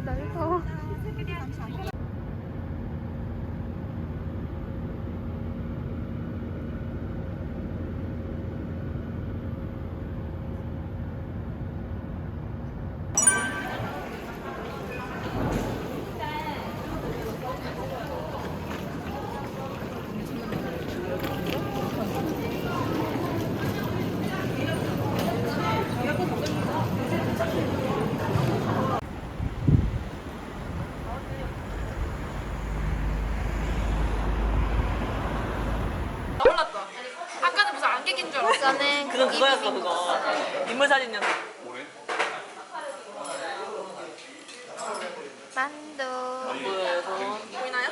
넓어. 몰랐다. 아까는 무슨 안개 낀줄 알았어. 그거였어 그거 인물 사진이었어 만두. 보여서 보이나요?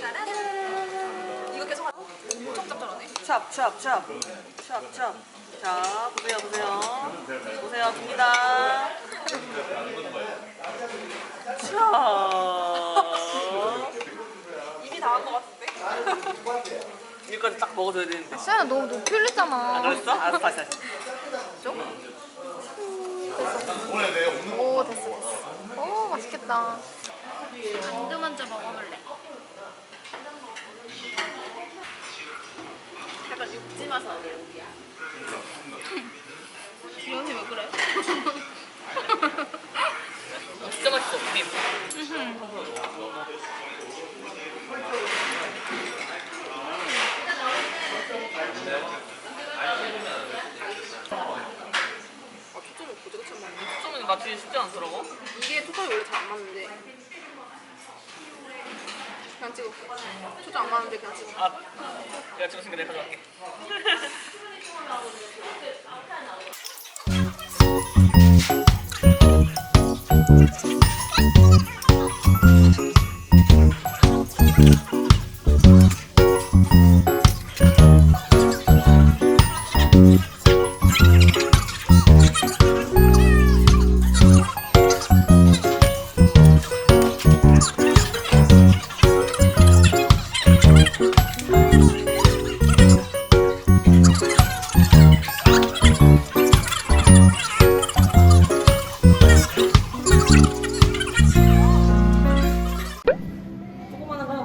짜란. 이거 계속 하- 엄청 짭짤하네. 찹찹찹 찹찹 자 보세요 보세요 보세요 줍니다 찹 입이 다한것 같은데. 이거까지 딱 먹어줘야 되는데 수연아 너무 높이 안 올렸잖아. 그랬어? 알았어 다시 다시 오 됐어 됐어. 오 맛있겠다. 만두 먼저 먹어볼래? 약간 육지 맛 아니야? 지연이 왜 그래? 진짜 맛있어 크림 아, 초점이 고지같이 안 맞추기 쉽지 않더라고 이게 초점이 원래 잘 안 맞는데. 그냥 찍어. 초점 안 맞는데 그냥 찍어. 아 내가 찍었으니까 내가 가져갈게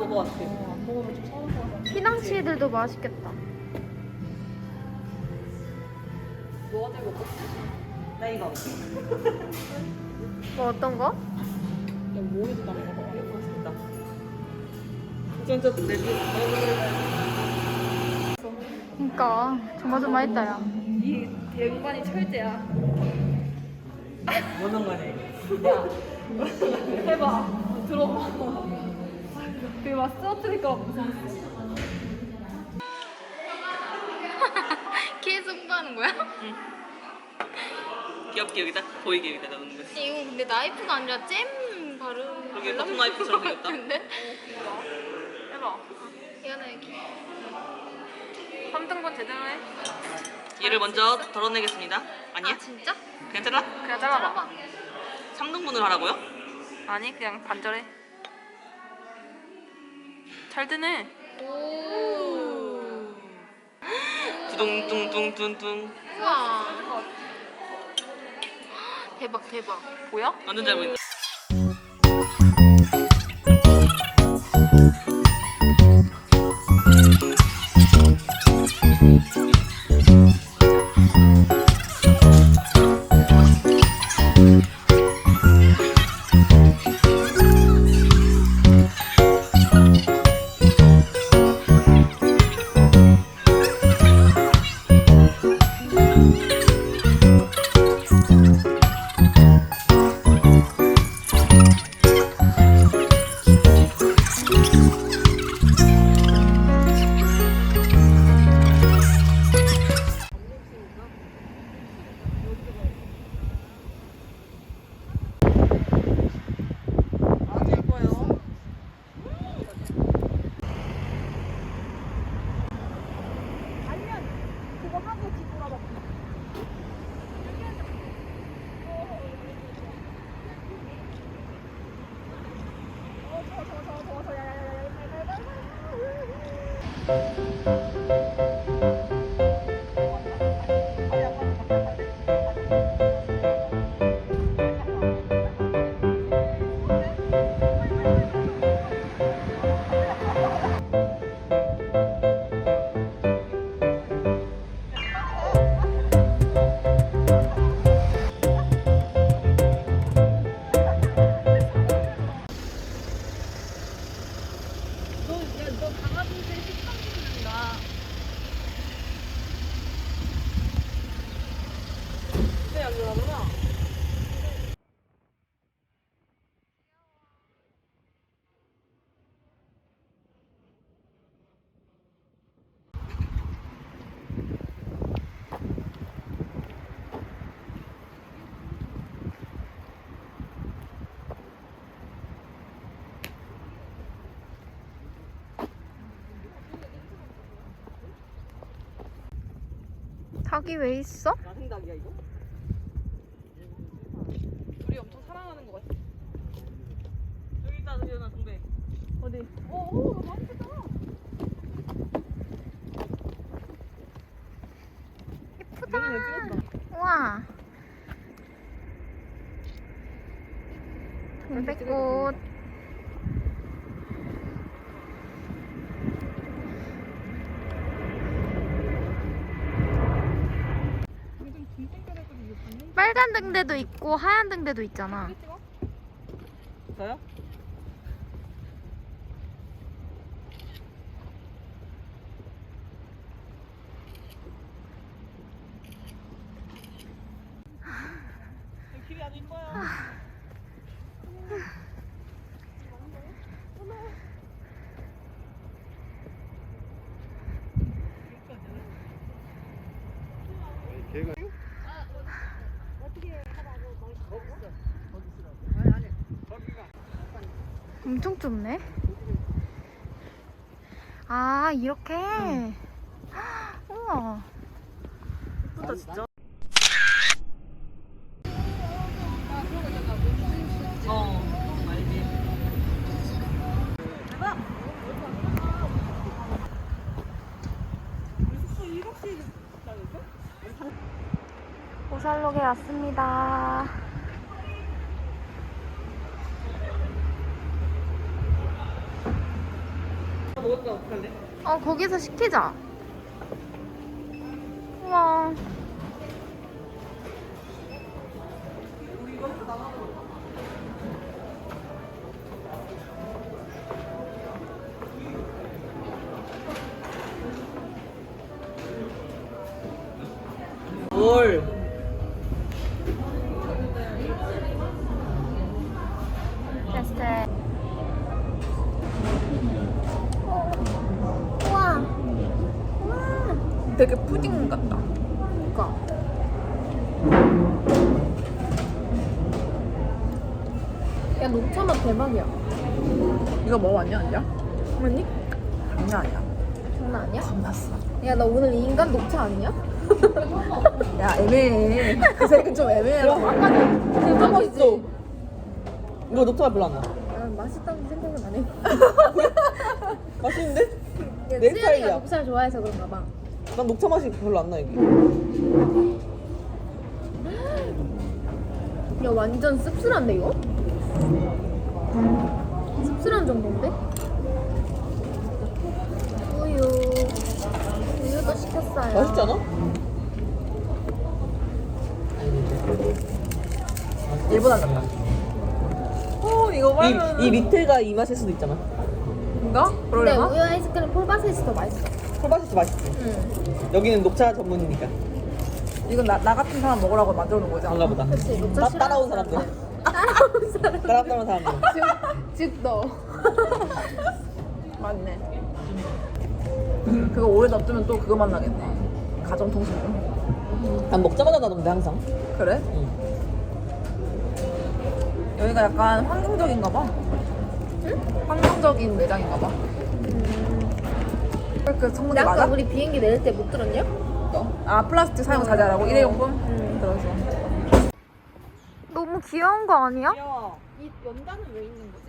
조그마한 거 하나 먹어봤지 피낭시들도 맛있겠다. 뭐가 제일 먹고 나 이거 뭐 어떤 거? 모이도 다 먹어. 맛있겠다 진짜 내 그니까 조마조마했다 야. 이 연관이 철제야. 뭐 상관해 해봐. 들어봐. 그게 막 쓰러뜨릴까 봐 무서웠어. 계속 홍보하는 거야? 귀엽게 여기다 보이게 여기다 넣는 거지 이거 근데 나이프가 아니라 잼 바르는 그러게 버튼 나이프처럼 생겼다 근데 해봐. 이거는 이렇게 3등분 제대로 해. 얘를 먼저 덜어내겠습니다 아니야? 아 진짜? 그냥 잘라? 그냥 잘라봐. 잘라봐 3등분을 하라고요? 아니 그냥 반절해. 잘. 오. 두둥둥둥둥둥. 우와. 대박 대박. 보여? 완전 잘 보인다 Música 닭이 왜 있어? 야생닭이야 이거? 우리 엄청 사랑하는 거 같아. 여기 있다 수연아 동배. 어디? 어, 어, 맛있겠다. 예쁘다. 얘는 왜 찍었나? 우와. 동백꽃. 요즘 등 땡겨대거든 이거 봤니? 빨간 등대도 있고 하얀 등대도 있잖아. 저요? 엄청 좁네. 아 이렇게. 우와. 예쁘다 진짜. 어. 오살록에 왔습니다. 먹을까 어떡할래? 어 거기서 시키자. 되게 푸딩 같다. 그니까. 야 녹차 맛 대박이야. 이거 먹어봤냐, 아니야? 아니? 장난 아니야. 장난 아니야? 겁났어. 야 나 오늘 이 인간 녹차 아니냐? 야, 애매해. 그 색은 좀 애매해. 아까 진짜 맛있어. 이거 녹차가 별로 안 나. 난 맛있다는 생각은 안 해. 맛있는데? 야, 내 수연이가. 녹차를 좋아해서 그런가 봐. 난 녹차 맛이 별로 안 나 이게. 야 완전 씁쓸한데 이거? 씁쓸한 정도인데? 우유 우유도 시켰어요 맛있지 않아? 얘보다 낫다. 어, 이거 말면. 이, 이 밑에가 이 맛일 수도 있잖아. 근데 그러려나? 우유 아이스크림 폴바셋이 더 맛있어 콜바시스 맛있지. 응 여기는 녹차 전문이니까. 이건 나, 나 같은 사람 먹으라고 만들어 놓은 거지. 그런가 보다. 그치 녹차 따, 싫어 따라온 사람들. 따라온 사람 따라 따라온 사람들. 즉너 맞네. 그거 오래 놔두면 또 그거 만나겠네. 가정통신료. 난 먹자마자 나던데 항상. 그래? 응. 여기가 약간 환경적인가 봐. 환경적인 매장인가 봐. 그 성분이 근데 아까 맞아? 우리 비행기 내릴 때 못 들었냐? 아 플라스틱 사용 자제하라고 일회용품? 응. 들어서. 너무 귀여운 거 아니야? 귀여워. 이 연단은 왜 있는 거지?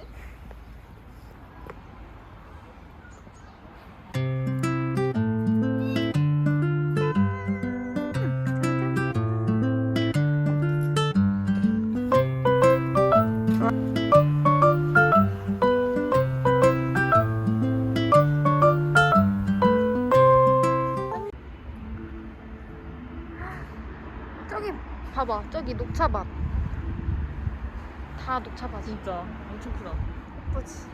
저기 녹차밭 다 녹차밭이 진짜 엄청 크다. 예쁘지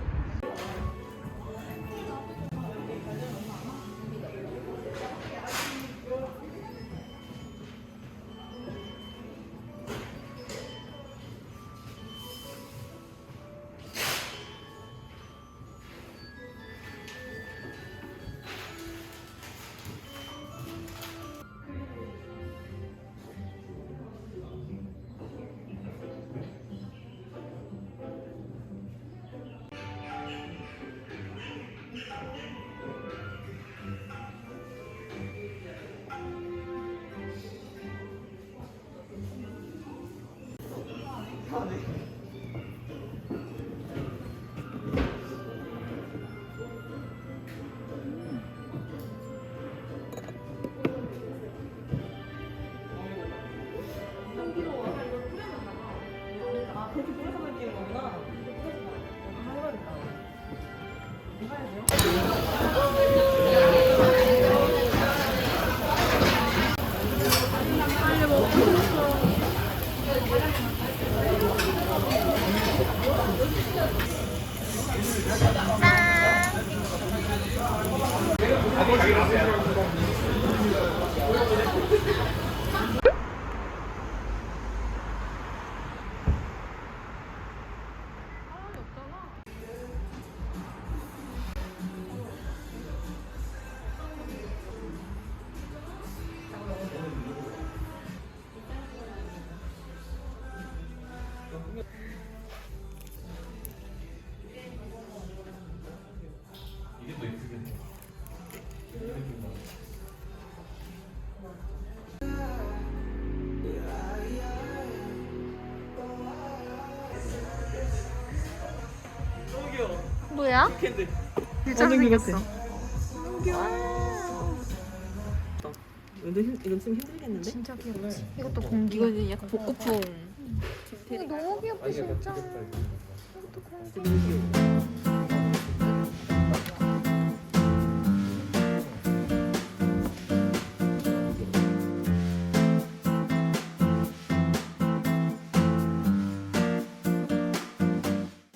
뭐야? 캔들. 생겼어. 이거 힘 이건 좀 힘들겠는데? 진짜 귀엽지. 이것도 공기. 이거는 약간 복고풍. 이거 너무 귀엽다 진짜. 너무 귀여워.